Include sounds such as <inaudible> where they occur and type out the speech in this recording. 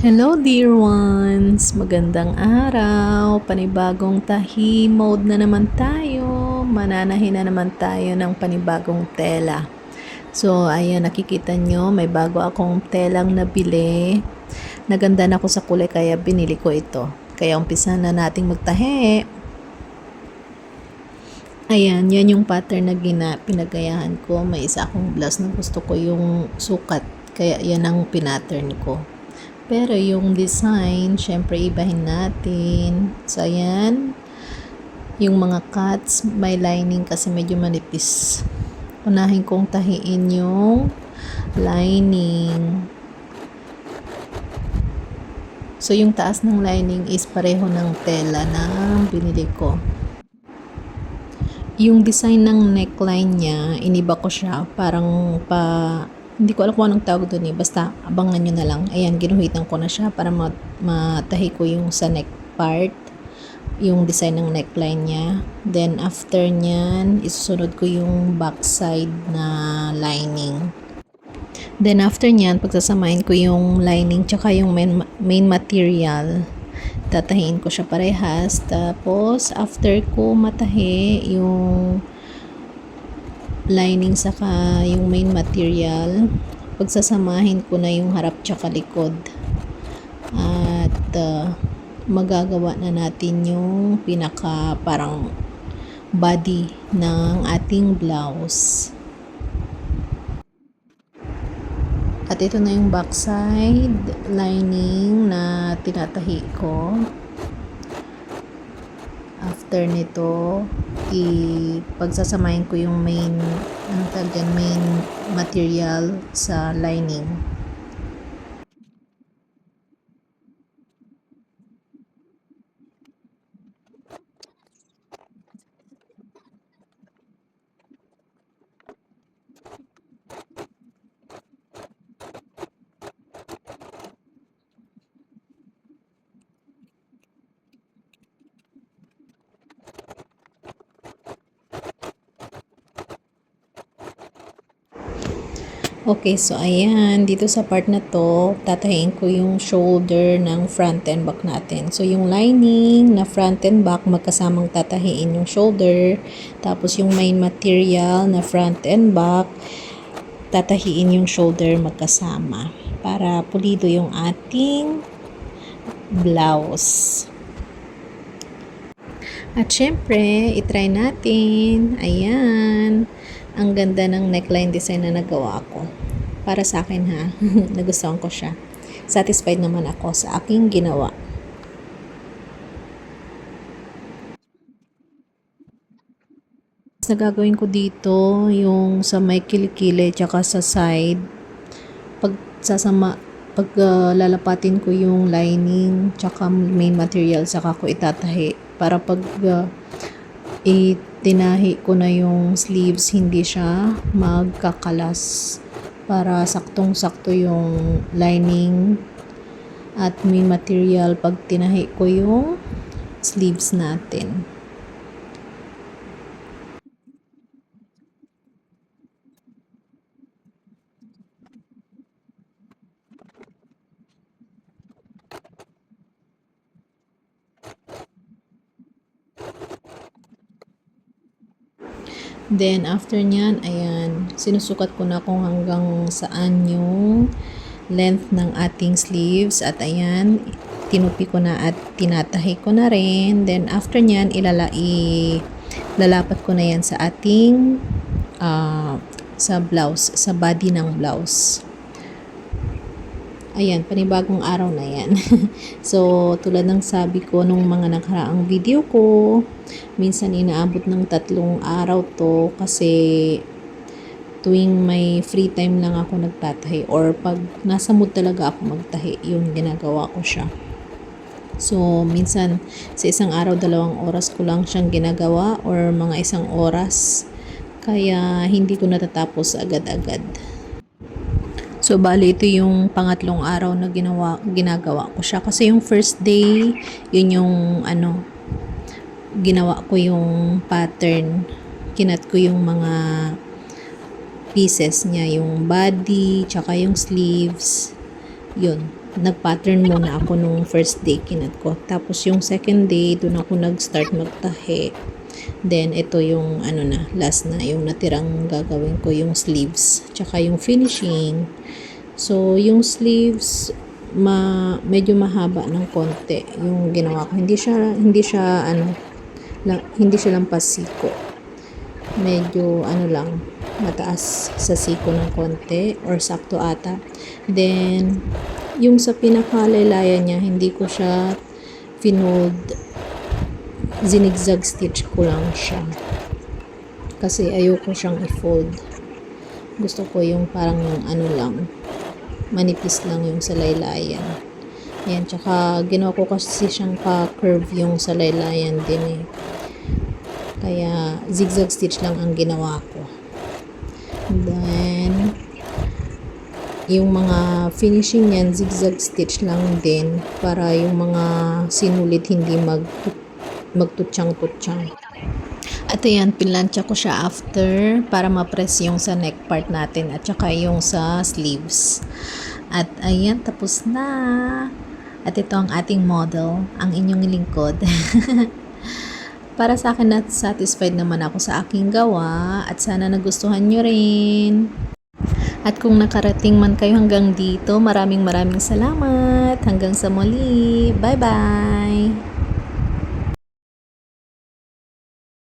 Hello dear ones! Magandang araw! Panibagong tahi mode na naman tayo. Mananahin na naman tayo ng panibagong tela. So, ayan, nakikita nyo, may bago akong telang nabili. Naganda na ako sa kulay kaya binili ko ito. Kaya umpisa na nating magtahi. Ayan, yan yung pattern na gina, pinagayahan ko. May isa akong blouse na gusto ko yung sukat. Kaya yan ang pinattern ko. Pero yung design, syempre ibahin natin. So, ayan. Yung mga cuts, may lining kasi medyo manipis. Unahin kong tahiin yung lining. So, yung taas ng lining is pareho ng tela na binili ko. Yung design ng neckline niya, iniba ko siya. Parang pa hindi ko alam kung anong tawag doon eh. Basta abangan nyo na lang. Ayan, ginuhitan ko na siya para mat matahi ko yung sa neck part. Yung design ng neckline niya. Then, after nyan, isusunod ko yung backside na lining. Then, after nyan, pagsasamahin ko yung lining tsaka yung main, main material. Tatahiin ko siya parehas. Tapos, after ko matahi yung lining saka yung main material. Pagsasamahin ko na yung harap tsaka likod. At uh, magagawa na natin yung pinaka parang body ng ating blouse. At ito na yung backside lining na tinatahi ko. After nito i pagsasamahin ko yung main ang tawag dyan, main material sa lining Okay, so ayan, dito sa part na to, tatahiin ko yung shoulder ng front and back natin. So yung lining na front and back, magkasamang tatahiin yung shoulder. Tapos yung main material na front and back, tatahiin yung shoulder magkasama. Para pulido yung ating blouse. At syempre, itry natin. Ayan. Ang ganda ng neckline design na nagawa ko. Para sa akin ha, <laughs> nagustuhan ko siya. Satisfied naman ako sa aking ginawa. na gagawin ko dito yung sa may kilikili tsaka sa side pag sasama pag uh, lalapatin ko yung lining tsaka main material saka ko itatahi para pag uh, itinahi ko na yung sleeves hindi siya magkakalas para saktong sakto yung lining. At main material pag tinahi ko yung sleeves natin Then, after nyan, ayan, sinusukat ko na kung hanggang saan yung length ng ating sleeves. At ayan, tinupi ko na at tinatahi ko na rin. Then, after nyan, ilala, ilalapat ko na yan sa ating uh, sa blouse, sa body ng blouse. Ayan, panibagong araw na yan. <laughs> so, tulad ng sabi ko nung mga nakaraang video ko, minsan inaabot ng tatlong araw to kasi tuwing may free time lang ako nagtatahi or pag nasa mood talaga ako magtahi, yun ginagawa ko siya. So, minsan sa isang araw, dalawang oras ko lang siyang ginagawa or mga isang oras. Kaya hindi ko natatapos agad-agad. So, bali ito yung pangatlong araw na ginawa, ginagawa ko siya. Kasi yung first day, yun yung ano, ginawa ko yung pattern. Kinat ko yung mga pieces niya, yung body, tsaka yung sleeves. yun, nag-pattern muna ako nung first day kinat ko. Tapos yung second day, doon ako nag-start magtahi. Then, ito yung ano na, last na, yung natirang gagawin ko, yung sleeves. Tsaka yung finishing. So, yung sleeves, ma medyo mahaba ng konti yung ginawa ko. Hindi siya, hindi siya, ano, la, hindi siya lang pasiko. Medyo, ano lang, mataas sa siko ng konti or sakto ata. Then, yung sa pinakalaylayan niya, hindi ko siya finold zinigzag stitch ko lang siya. Kasi ayoko siyang i-fold. Gusto ko yung parang yung ano lang, manipis lang yung sa laylayan. Yan, tsaka ginawa ko kasi siyang pa-curve yung sa laylayan din eh. Kaya zigzag stitch lang ang ginawa ko. Then, yung mga finishing niyan, zigzag stitch lang din para yung mga sinulit hindi mag magtutsang-tutsang. At ayan, pinlansya ko siya after para ma-press yung sa neck part natin at saka yung sa sleeves. At ayan, tapos na. At ito ang ating model, ang inyong lingkod. <laughs> para sa akin at satisfied naman ako sa aking gawa at sana nagustuhan nyo rin. At kung nakarating man kayo hanggang dito, maraming maraming salamat. Hanggang sa muli. Bye-bye!